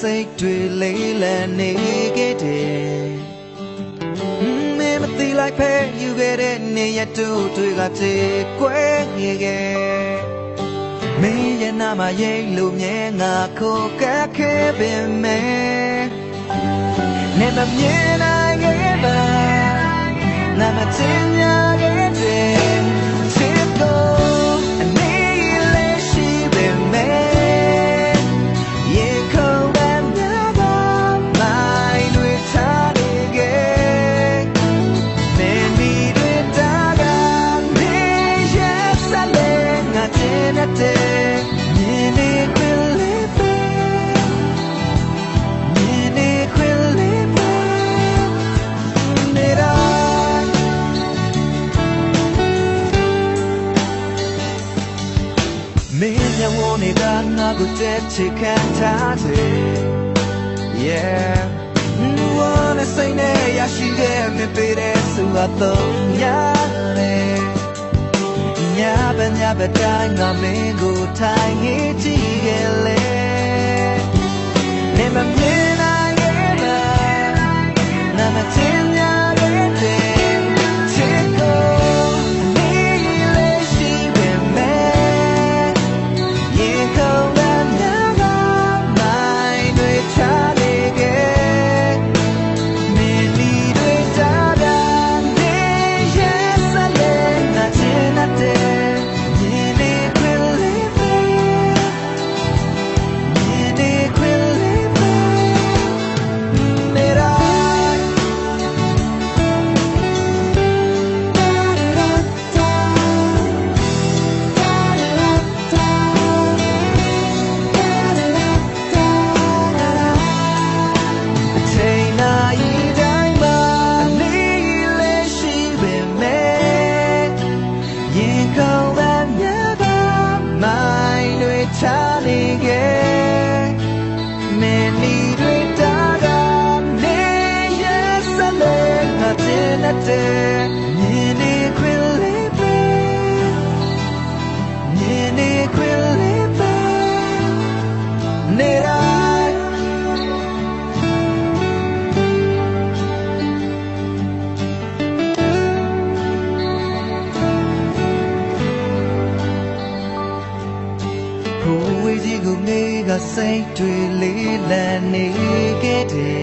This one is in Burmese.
စိတ်တွေလေးလံနေခဲ့တယ်မင်းမသိလိုက်ဖဲယူခဲ့တဲ့နေရတူတွေကချေကွဲခဲ့ခဲ့မင်းရဲ့နာမရိတ်လို့မြဲငါခိုကက်ခဲ့ပင်မဲ့နေမမြင်နိုင်ခဲ့ပါနာမတင်ညာခဲ့ နေတာငါကိုတဲ့ချစ်ခံထားတယ် Yeah wanna say နေရရှိခဲ့မပေးတဲ့ဆိုတော့ရတယ်ညာပဲညာပဲတိုင်းငါမင်းကိုထိုင်နေ တင်တဲ့မြင်နေခွင့်လေးပဲမြင်နေခွင့်လေးပဲနေရာကိုဝေးကြီးကိုနေကစိတ်တွေလေးလံနေခဲ့တယ်